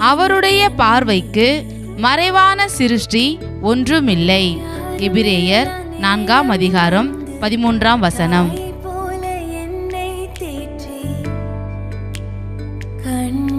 அவருடைய பார்வைக்கு மறைவான சிருஷ்டி ஒன்றுமில்லை. எபிரேயர் நான்காம் அதிகாரம் பதிமூன்றாம் வசனம். கண்